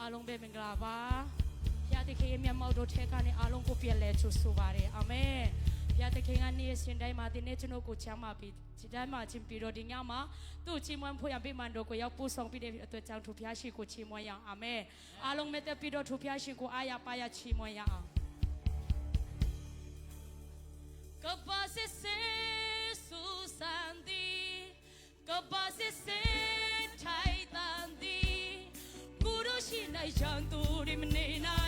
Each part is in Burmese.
အားလုံးပဲမင်္ဂလာပါဘုရားသခင်ရဲ့မျက်မှောက်တော်ထဲကနေအားလုံးကိုပြည့်လဲချူဆိုပါရယ်အာမင်ဘုရားသခင်ကနေ့ရှင်တိုင်းမှာဒီနေ့ကျွန်တော်ကိုချမ်းသာပြီးဒီတိုင်းမှာချင်းပြီးတော့ဒီညမှာသူ့ချီးမွမ်းဖွယ်ရပေးမှန်တော်ကိုရောက်ပို့ဆောင်ပြီးတဲ့အတွက်ကြောင့်သူဘုရားရှိခိုးချီးမွမ်းရအောင်အာမင်အားလုံးမဲ့တက်ပြီးတော့သူဘုရားရှိခိုးအားရပါရချီးမွမ်းရအောင် 爱上独立门内那。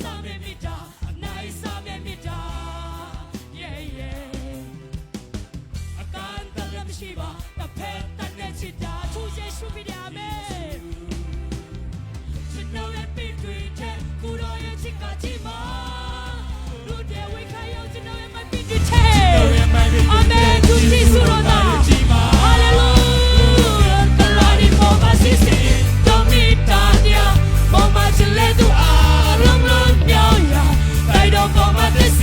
စာမေမီတာအနိုင်စာမေမီတာ yeah yeah အကန်တရမရှိပါတဖက်တနဲ့ချစ်တာသူရဲ့ရှုပ်ပြရမယ်ကျွန်တော်ရဲ့ပြည့်တွေ့တဲ့ကုတော်ရဲ့ချစ်ကချစ်မှာလူတဲ့ဝိခါရောက်ကျွန်တော်ရဲ့မပြည့်တွေ့တဲ့ Amen သူရှိစုတော်သား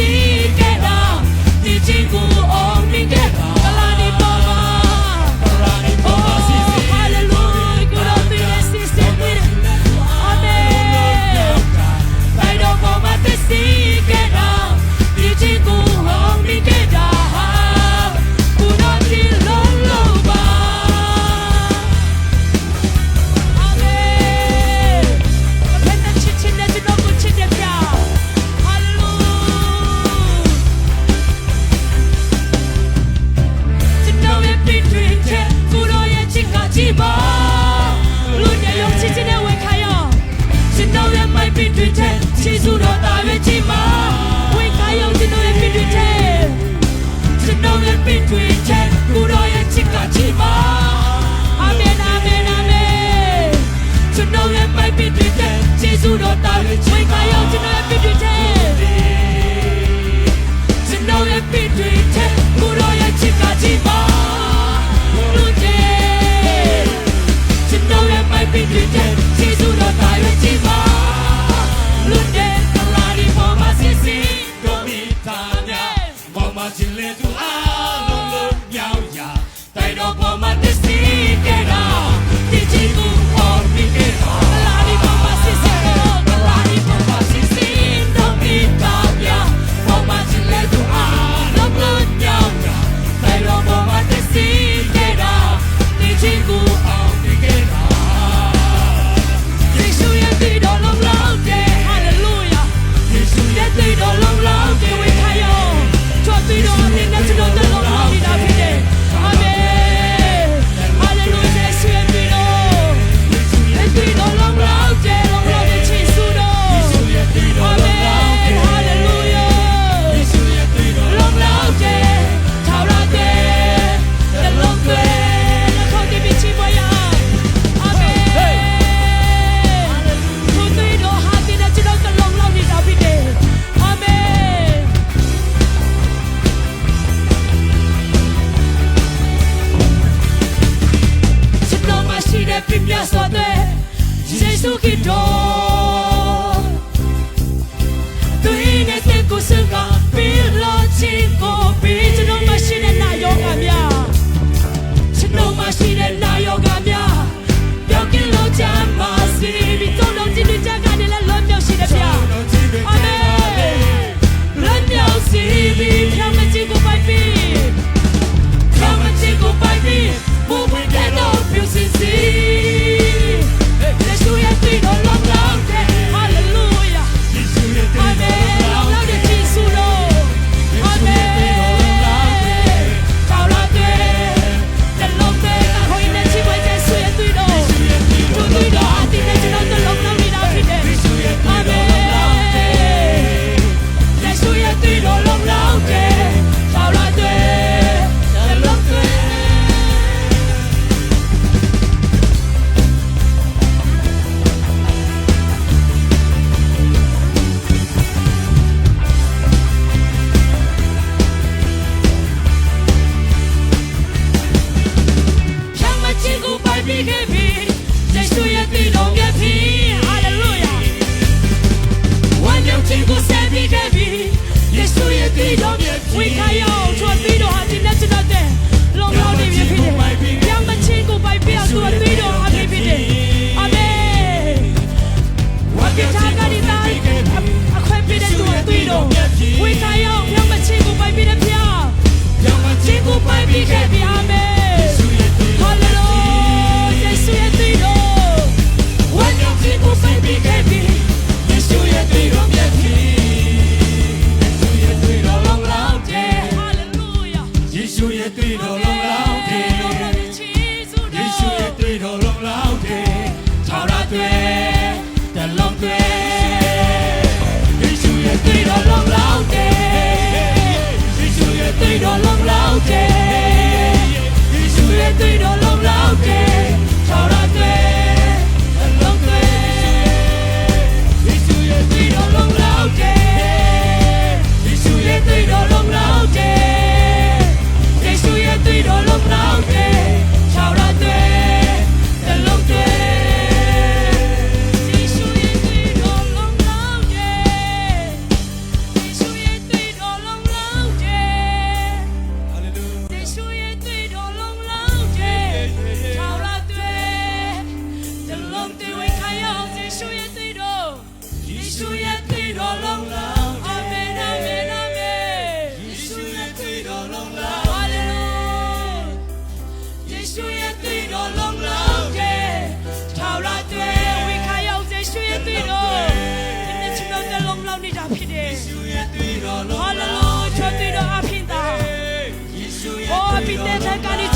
see BJP ရှုရဲ့တွေ့တော်လုံးဟာလေလုယာတွေ့တော်အဖင်တာယေရှုရဲ့အိုးပိတဲ့တဲ့ကနေ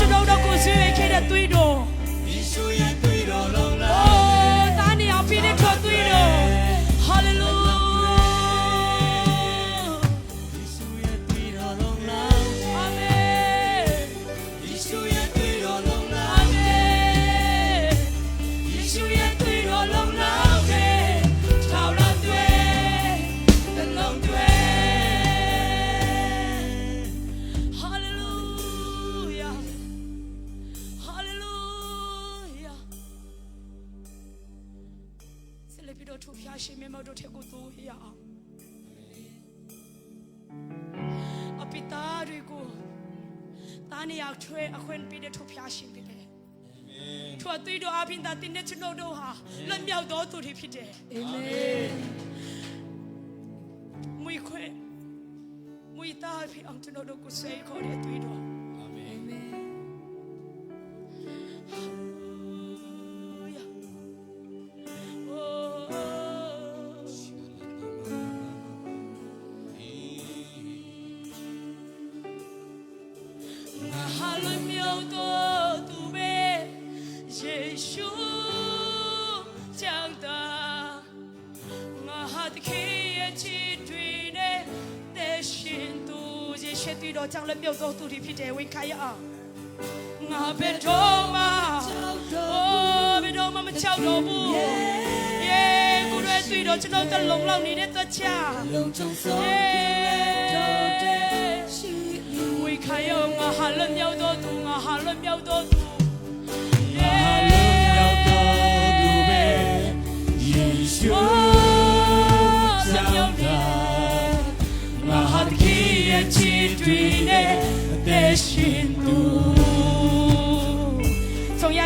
တ်မောက်တို့ထက်ကိုသိုးရအောင်အပိတာတွေကိုတာနေရောက်ထွဲအခွင့်ပေးတဲ့ထိုဖျားရှင်ဖြစ်တယ်ထိုအသွေးတော်အပြင်သာတင်းတဲ့ကျွန်တော်တို့ဟာလွတ်မြောက်တော်သူတွေဖြစ်တယ်အာမင်မွေခွဲမွေသားဖြစ်အောင်ကျွန်တော်တို့ကိုစေခေါ်တဲ့သွေးတော် ကြောင့်လည်းမြောက်တော်သူတွေဖြစ်တယ်ဝင်ခါရအောင်ငါဘယ်တော့မှကြောက်တော့ဘယ်တော့မှမကြောက်တော့ဘူးယေကိုယ်ရဲ့တည်တော်ကျွန်တော်တလုံးလောက်နေတဲ့တချာလုံးချုံဆုံးယေတော်တဲ့ရှိဝေခါယောငါဟာလွတ်မြောက်တော်သူငါဟာလွတ်မြောက်တော်သူ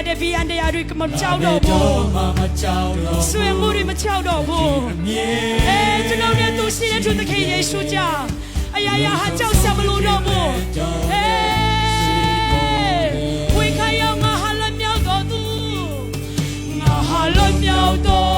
တဲ့ဘီယန်တရားတွေကမကြောက်တော့ဘူးမမကြောက်တော့ဆွေမှုတွေမကြောက်တော့ဘူးအမြဲအဲကျွန်တော်နဲ့သူရှိတဲ့သူသခင်ယေရှုကြောင့်အရာရာဟာကြောက်စရာမလိုတော့ဘူးအဲဝေခါယောငါဟာလွတ်မြောက်တော်သူငါဟာလွတ်မြောက်တော်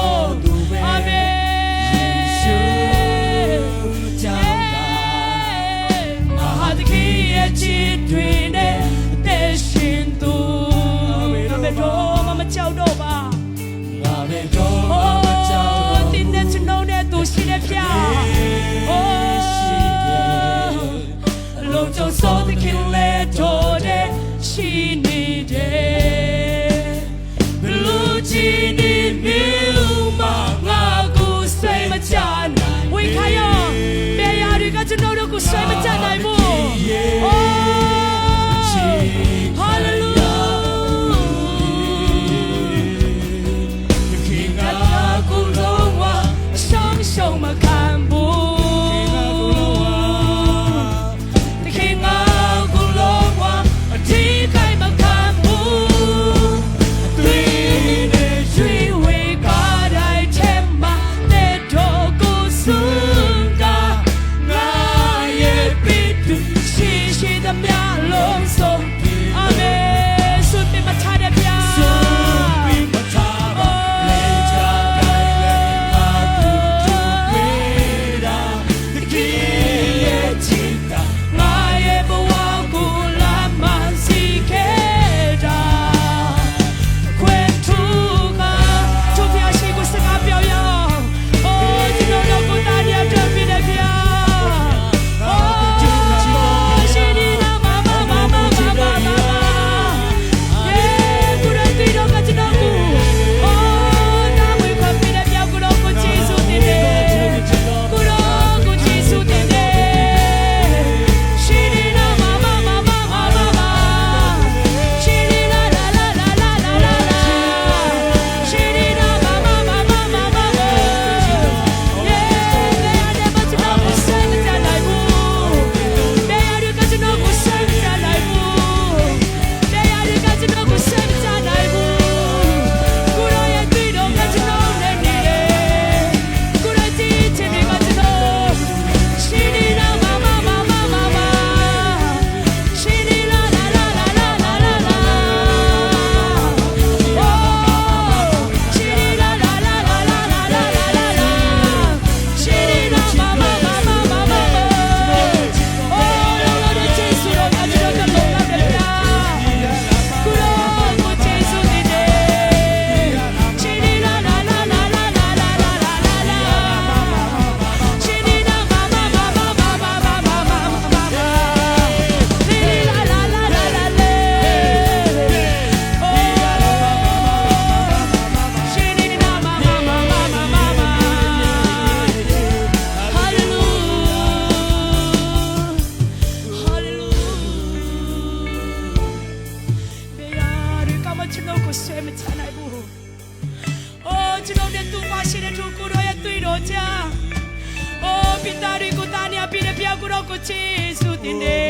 ကိုတော့ကိုချေစုတင်နေ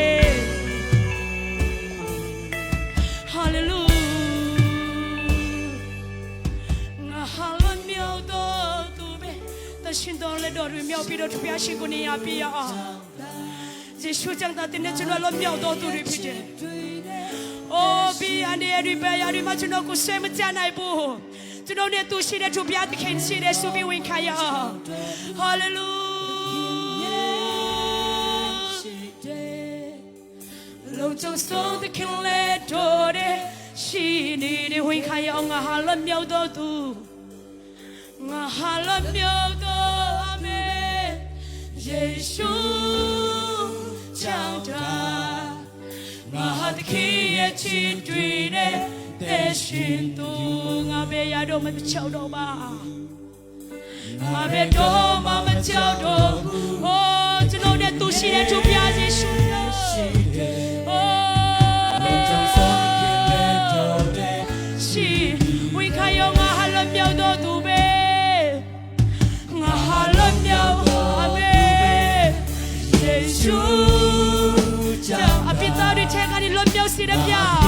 Hallelujah ငါဟာလမြောက်တော့သူပဲတရှင်တော်လက်တော်တွေမြောက်ပြီးတော့တပြားရှင်ကိုနေရပြရအောင်ယေရှုကြောင့်တတဲ့ကျွန်တော်လည်းမြောက်တော့သူတွေဖြစ်တယ်။အိုးဘီအန်ဒီရီပဲရရီမကျွန်တော်ကိုဆဲမကြနိုင်ဘူး။ကျွန်တော်နဲ့သူရှိတဲ့သူပြားတခင်ရှိတဲ့ဆိုပြီးဝင်ခါရအောင်။ Hallelujah လုံ ချုံဆုံးသခင်လက်တော်တဲ့ရှိနေတဲ့ဝင်ခါရအောင်ငါဟာလည်းမြောက်တော့သူငါဟာလည်းမြောက်တော့အမေယေရှုကြောင့်တာငါဟာသခင်ရဲ့ချစ်တွေ့တဲ့တဲ့ရှင်သူငါပဲရတော့မချောက်တော့ပါငါပဲတော့မမချောက်တော့ဘူးဟောကျွန်တော်နဲ့သူရှိတဲ့သူပြားယေရှုတော်ရှိ ယေရှုကြောင့်အပိသားတွေထဲကနေလမြောက်